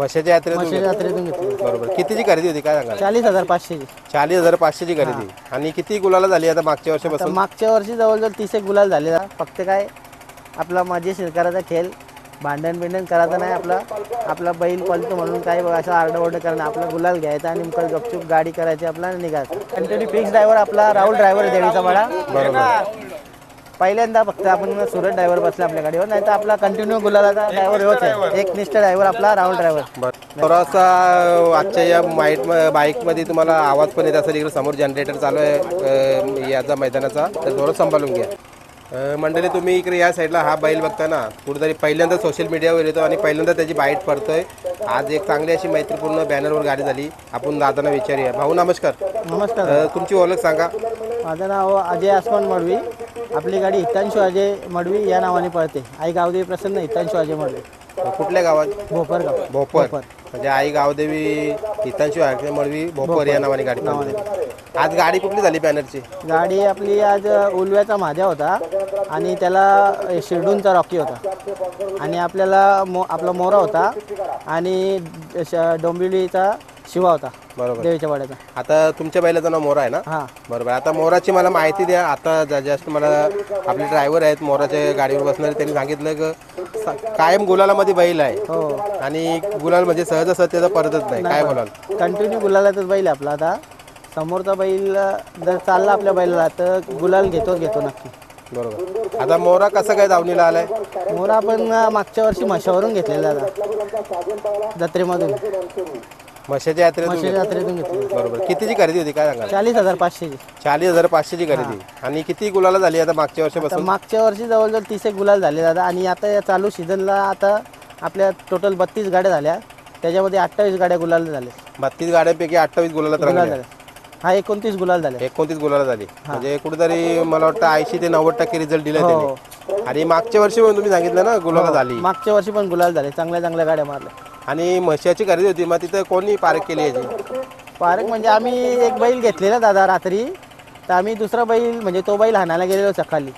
म्हशाच्या यात्रेतून घेतली. यात्रेतून घेतली. बरोबर. कितीची खरेदी होती? काय सांगाल? चाळीस हजार पाचशेची. चाळीस हजार पाचशेची खरेदी. आणि किती गुलाला झाली आता मागच्या तर वर्षापासून? मागच्या वर्षी जवळजवळ तीस एक गुलाल झाले. फक्त काय आपला मजेशीर करायचा खेळ भांडण बिंडण करायचं नाही आपला. आपला बैल पळतो म्हणून काही असं आरडाओरडं करणं. आपला गुलाल घ्यायचा आणि मग गपचूप गाडी करायची आपला निघायचं. कंटिन्यू फिक्स ड्रायव्हर आपला राहुल ड्रायव्हर देवीचा बरोबर. पहिल्यांदा फक्त आपण सुरत ड्रायव्हर बसला आपल्या गाडीवर नाही तर आपला कंटिन्यू गुलालाचा ड्रायव्हर होत आहे. एक निष्ठ ड्रायव्हर आपला राहुल ड्रायव्हर थोडासा आजच्या या माईट बाईकमध्ये तुम्हाला आवाज पण येत असेल इकडे समोर जनरेटर चालू आहे याचा मैदानाचा तर थोडं सांभाळून घ्या. मंडळी तुम्ही इकडे या साईडला हा बैल बघता ना कुठेतरी पहिल्यांदा सोशल मीडियावर येतो आणि पहिल्यांदा त्याची बाईट पडतोय. आज एक चांगली अशी मैत्रीपूर्ण बॅनरवर गाडी झाली. आपण दादांना विचारूया. भाऊ नमस्कार. नमस्कार. तुमची ओळख सांगा. माझं नाव अजय आसमान मडवी. आपली गाडी हितांशू अजय मडवी या नावाने पळते. आई गावदेवी प्रसन्न हितांशू अजय मडवी. कुठल्या गावात? भोपरगाव भोपर. म्हणजे आई गावदेवी हितांशी वाघे मळवी भोपर या नावाने गाडी पळते आज गाडी कुठली झाली बॅनरची? गाडी आपली आज उलव्याचा माझ्या होता आणि त्याला शिरडूनचा रॉकी होता. आणि आपल्याला मो आपला मोरा होता आणि श- डोंबिवलीचा शिवा होता बरोबर. देवीच्या वाड्याचा. आता तुमच्या बैलाचं नाव मोरा आहे ना? हां. बरोबर. आता मोराची मला माहिती द्या. आता ज- जस्ट मला आपले ड्रायव्हर आहेत मोराच्या गाडीवर बसणारे त्यांनी सांगितलं की स- कायम गुलालामध्ये बैल आहे. हो. आणि गुलाल म्हणजे सहजासहज त्याचा परतच नाही. काय बोलाल? कंटिन्यू गुलालातच बैल आहे आपला आता. समोरचा बैल जर चालला आपल्या बैलाला तर गुलाल घेतोच घेतो नक्की. बरोबर. आता मोरा कसं काय दावणीला आलाय? मोरा आपण मागच्या वर्षी म्हशावरून घेतलेला होता जत्रेमधून. म्हशाच्या यात्रेतून यात्रेतून घेतली. बरोबर. कितीची खरेदी होती काय सांगाल? चाळीस हजार पाचशेची. चाळीस हजार पाचशेची खरेदी. आणि किती गुलाला झाली आता मागच्या तर वर्षापासून? मागच्या वर्षी जवळजवळ तीस एक गुलाल झाले दादा. आणि आता या चालू सीझनला आता आपल्या टोटल बत्तीस गाड्या झाल्या. त्याच्यामध्ये अठ्ठावीस गाड्या गुलाल झाले बत्तीस गाड्यांपैकी अठ्ठावीस गुलाला गुलाल झाले हा एकोणतीस गुलाल झाले एकोणतीस गुलाला झाली. म्हणजे कुठेतरी मला वाटतं ऐंशी ते नव्वद टक्के रिझल्ट दिला त्यांनी. आणि मागच्या वर्षी पण तुम्ही सांगितलं ना गुलाला झाली. मागच्या वर्षी पण गुलाल झाले. चांगल्या चांगल्या गाड्या मारल्या. आणि म्हशाची खरेदी होती मग तिथं कोणी पार्क केली याची? पार्क म्हणजे आम्ही एक बैल घेतलेला दादा रात्री. तर आम्ही दुसरा बैल म्हणजे तो बैल हाणायला गेलेलो सकाळी.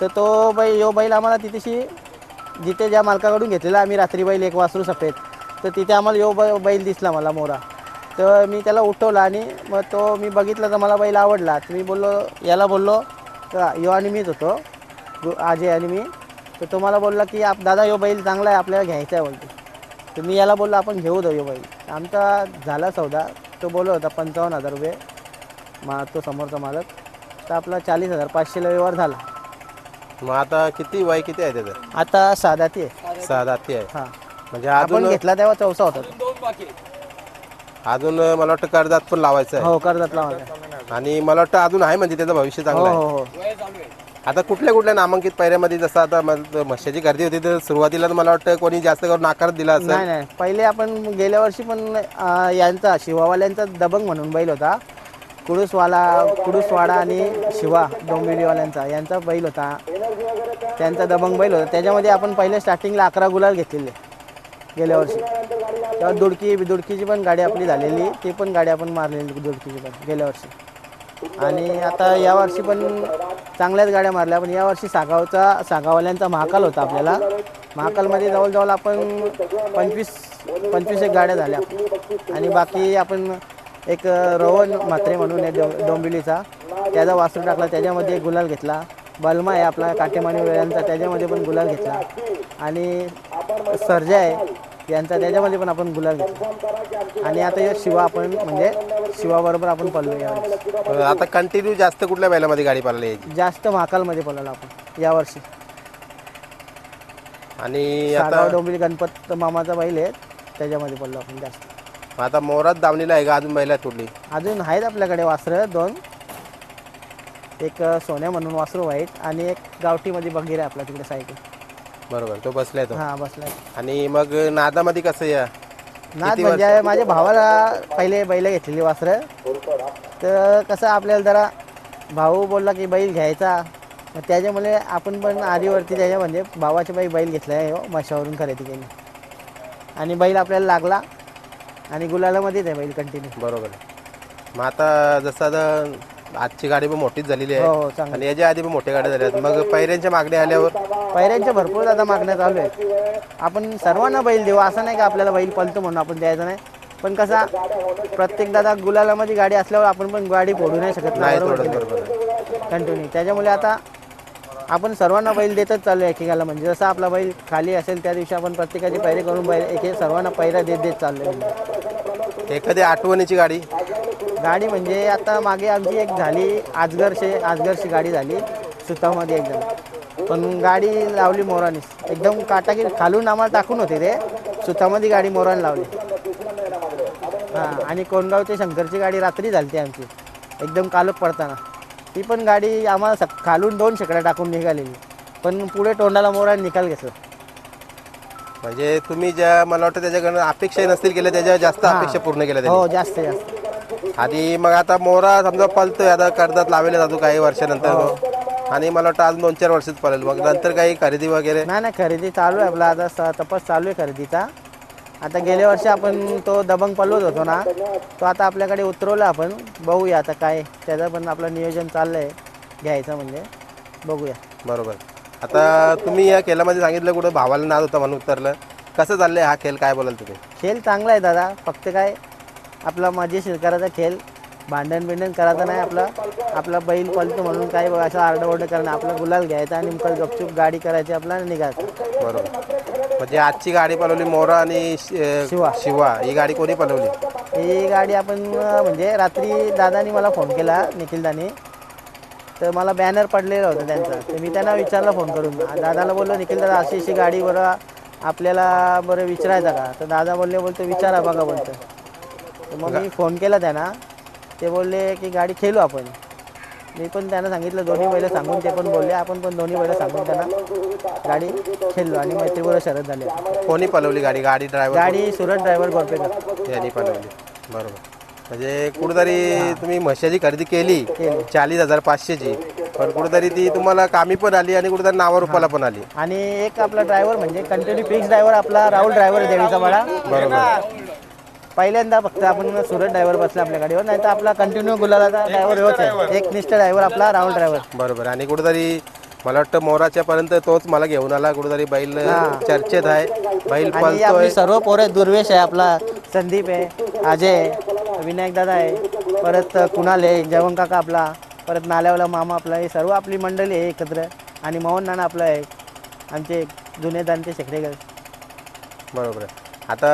तर तो बैल यो बैल आम्हाला तिथेशी जिथे ज्या मालकाकडून घेतलेला आम्ही रात्री बैल एक वासरू सफेद. तर तिथे आम्हाला यो बै बैल दिसला मला मोरा. तर मी त्याला उठवला आणि मग तो मी बघितला तर मला बैल आवडला. तर मी बोललो याला बोललो तर यो आणि मीच होतो. गु- अजय आणि मी. तर तो मला बोलला की आप दादा यो बैल चांगला आहे आपल्याला घ्यायचा आहे बोलतो. तर मी याला बोललो आपण घेऊ दो बैल आमचा झाला सौदा. तो बोलत होता पंचावन्न हजार रुपये मा तो समोरचा मालक. तर आपला चाळीस हजार पाचशेला व्यवहार झाला. मग आता किती वय किती आहे त्याचं? आता साधा ती आहे. सहा दाती आहे. हां. म्हणजे आपण अजून घेतला तेव्हा चौसा होता तो. अजून मला वाटतं कर्जात पण लावायचं हो कर्जातला माझा आहे. आणि मला वाटतं अजून आहे म्हणजे त्याचं भविष्य हो चांगलं आहे. हो हो. आता कुठल्या कुठल्या नामांकित पायऱ्यामध्ये जसं आता म- म्हशाची गर्दी होती तर सुरुवातीला मला वाटतं कोणी जास्त करून नाकार दिला असेल. नाही नाही. पहिले आपण गेल्या वर्षी पण अं, यांचा शिवावाल्यांचा दबंग म्हणून बैल होता. कुडूसवाला कुडूसवाडा आणि शिवा डोंबिवलीवाल्यांचा यांचा बैल होता. त्यांचा दबंग बैल होता. त्याच्यामध्ये आपण पहिले स्टार्टिंगला अकरा गुलाल घेतलेले गेल्या वर्षी. तेव्हा दुडकी दुडकीची पण गाडी आपली झालेली. ती पण गाडी आपण मारलेली दुडकीची पण गेल्या वर्षी. आणि आता यावर्षी पण चांगल्याच गाड्या मारल्या पण यावर्षी सागावचा सागावाल्यांचा महाकाल होता आपल्याला. महाकालमध्ये जवळजवळ आपण पंचवीस पंचवीस एक गाड्या झाल्या. आणि बाकी आपण एक रोहन म्हात्रे म्हणून आहे डो डोंबिवलीचा. त्याचा वासरू टाकला त्याच्यामध्ये एक गुलाल घेतला. बलमा आहे आपला काटेमानी वेळांचा त्याच्यामध्ये पण गुलाल घेतला. आणि सर्जा आहे यांचा त्याच्यामध्ये पण आपण गुलाल घेतला. आणि आता या शिवा आपण म्हणजे शिवाबरोबर आपण पडलो यावेळी आता कंटिन्यू जास्त कुठल्या बैलामध्ये गाडी पाळली याची? जास्त महाकालमध्ये पडलो आपण यावर्षी आणि आता डोंबिवली गणपत मामाचा बैल आहे त्याच्यामध्ये पडलो आपण जास्त. आता मोरात दावणीला आहे का अजून बैला कुठली अजून आहेत आपल्याकडे वासरं दोन. एक सोन्या म्हणून वासरू व्हाईट आणि एक गावठीमध्ये बघीर आहे आपल्या तिकडे साईड बरोबर तो बसलाय तो. हां बसलाय. आणि मग नादामध्ये कसं या? नाद म्हणजे माझ्या भावाला पहिले बैल घेतलेली वासरं. तर कसं आपल्याला जरा भाऊ बोलला की बैल घ्यायचा. मग त्याच्यामुळे आपण पण आधीवरती त्याच्या म्हणजे भावाच्या बाई बैल घेतला आहे हो मशावरून खरेदी केली. आणि बैल आपल्याला लागला. आणि गुलालामध्येच आहे बैल कंटिन्यू बरोबर. मग आता जसं आता आजची गाडी पण मोठीच झालेली हो आहे. हो चांगलं. आणि याच्या आधी पण मोठ्या गाड्या झाल्या आहेत. मग पैऱ्यांच्या मागण्या आल्यावर? पैऱ्यांच्या भरपूर दादा मागण्या चालू आहेत. आपण सर्वांना बैल देऊ. असं नाही का आपल्याला बैल पलतो म्हणून आपण द्यायचं नाही. पण कसा प्रत्येक दादा गुलालामध्ये गाडी असल्यावर आपण पण गाडी फोडू नाही शकत. नाही थोडं बरोबर. आहे. कंटिन्यू त्याच्यामुळे आता आपण सर्वांना बैल देतच चालू आहे एकेकाला. म्हणजे जसा आपला बैल खाली असेल त्या दिवशी आपण प्रत्येकाची पैरे करून बैल एक एक सर्वांना पैरा देत देत चाललो आहे एखादी आठवणीची गाडी? गाडी म्हणजे आता मागे आमची एक झाली आजगरशे आजगरची गाडी झाली सुतामध्ये एकदम. पण गाडी लावली मोरानीच एकदम काटाकीर खालून आम्हाला टाकून होते ते. सुतामध्ये गाडी मोराने लावली. हां आणि कोणगावच्या शंकरची गाडी रात्री झाली ती आमची. एकदम कालोख पडताना. ती पण गाडी आम्हाला सक खालून दोन शेकड्या टाकून निघालेली. पण पुढे तोंडाला मोराने निकाल घेतलं. म्हणजे तुम्ही ज्या मला वाटतं त्याच्याकडनं अपेक्षा नसतील केल्या त्याच्या जास्त अपेक्षा पूर्ण केल्या. हो जास्त जास्त. आणि मग आता मोरा समजा पलतोय आता कर्जात लावले जातो काही वर्षानंतर. तो. आणि मला वाटतं अजून दोन चार वर्षात पळेल. मग नंतर काही खरेदी वगैरे? नाही नाही खरेदी चालू आहे आपला. आता स- तपास चालू आहे खरेदीचा. आता गेल्या वर्षी आपण तो दबंग पलवत होतो ना तो आता आपल्याकडे उतरवला आपण. बघूया आता काय त्याचं पण आपलं नियोजन चाललं आहे घ्यायचं म्हणजे. बघूया. बरोबर. आता तुम्ही या खेळामध्ये सांगितलं कुठं भावाला नाद होता म्हणून उतरलं. कसं चाललंय हा खेळ? काय बोलाल तुम्ही? खेळ चांगला आहे दादा. फक्त काय आपला मजेशीर करायचा खेळ. भांडण बिंडण करायचं नाही आपला. आपला बैल पलतो म्हणून काही असं आरडं करणं. आपला गुलाल घ्यायचा आणि मग गपचूप गाडी करायची आपला निघायचं. बरोबर. म्हणजे आजची गाडी पळवली मोरा आणि शि- शिवा. शिवा. ही गाडी कोणी पळवली ही गाडी आपण अं, म्हणजे रात्री दादानी मला फोन केला निखिलदानी. तर मला बॅनर पडलेला होता त्यांचा. तर मी त्यांना विचारलं फोन करून. दादाला बोललो निखिल दादा अशी अशी गाडी बरं आपल्याला बरं विचारायचं का? तर दादा बोलले बोलतो विचारा बघा बोलतो. तर मग मी फोन केला त्यांना. ते बोलले की गाडी खेळू आपण. मी पण त्यांना सांगितलं दोन्ही बैलं सांगून ते पण बोलले. आपण पण दोन्ही बैलं सांगून त्यांना गाडी खेळलो आणि मैत्रीबरोबर शरद झाली. कोणी पळवली गाडी? गाडी ड्रायव्हर गाडी सुरत ड्रायव्हर गोरपेकर. यांनी पळवली बरोबर. म्हणजे कुठेतरी तुम्ही म्हशाची खरेदी केली. चाळीस हजार पाचशेची. पण कुठेतरी ती तुम्हाला कामी पण आली आणि कुठेतरी नावा रुपाला पण आली. आणि एक आपला ड्रायव्हर म्हणजे कंटिन्यू फिक्स ड्रायव्हर आपला राहुल ड्रायव्हर देवीचा वाडा बरोबर. पहिल्यांदा फक्त आपण सुरत ड्रायव्हर बसला आपल्या गाडीवर नाही तर आपला कंटिन्यू गुलालाचा ड्रायव्हर होत आहे एक निष्ठ ड्रायव्हर आपला राहुल ड्रायव्हर बरोबर. आणि कुठेतरी मला वाटतं मोराच्या पर्यंत तोच मला घेऊन आला. कुठेतरी बैल चर्चेत आहे. बैल आणि पळतोय. आपली सर्व पोरं दुर्वेश आहे आपला संदीप आहे अजय आहे विनायक दादा आहे परत कुणाल आहे जवण काका आपला परत नाल्यावाला मामा आपला हे सर्व आपली मंडळी आहे एकत्र. आणि मोहन नाना आपला आहे. आमचे जुने दानते शेकडेकर बरोबर. आहे आता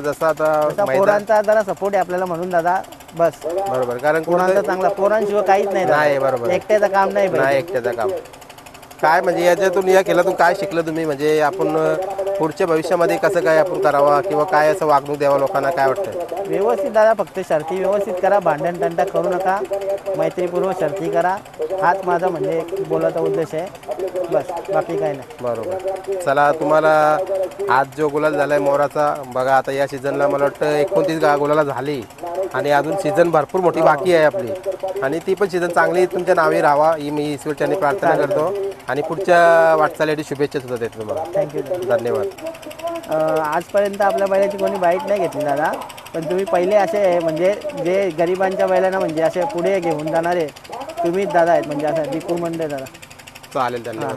जसं आता मैदान पोरांचा जरा सपोर्ट आहे आपल्याला म्हणून दादा बस बरोबर कारण पोरांचा कुठेतरी चांगला पोरांशिवाय काहीच नाही. नाही बरोबर. एकट्याचं काम नाही एकट्याचं काम काय म्हणजे याच्यातून या खेळातून काय शिकलं तुम्ही म्हणजे आपण अं, पुढच्या भविष्यामध्ये कसं काय आपण करावा किंवा काय असं वागणूक द्यावा लोकांना काय वाटतं व्यवस्थित दादा फक्त शर्ती व्यवस्थित करा भांडण तंटा करू नका. मैत्रीपूर्वक शर्ती करा. हाच माझा म्हणजे एक बोलायचा उद्देश आहे. बस बाकी काही नाही. बरोबर. चला तुम्हाला आज जो गुलाल झालाय मोराचा बघा आता या सीझनला मला वाटतं एकोणतीस गा गुलाला झाली. आणि अजून सीझन भरपूर मोठी बाकी आहे आपली. आणि ती पण सीझन चांगली तुमच्या नावे राहावा. ही मी ईश्वरच्याने प्रार्थना करतो. आणि पुढच्या वाटचालीसाठी शुभेच्छा सुद्धा देतो तुम्हाला. थँक्यू धन्यवाद. आजपर्यंत आपल्या बैलाची कोणी बाईट नाही घेतली दादा पण तुम्ही पहिले असे आहे म्हणजे जे गरिबांच्या बैलांना म्हणजे असे पुढे घेऊन जाणारे तुम्हीच दादा आहेत म्हणजे असं दिकू मंडे दादा. चालेल धन्यवाद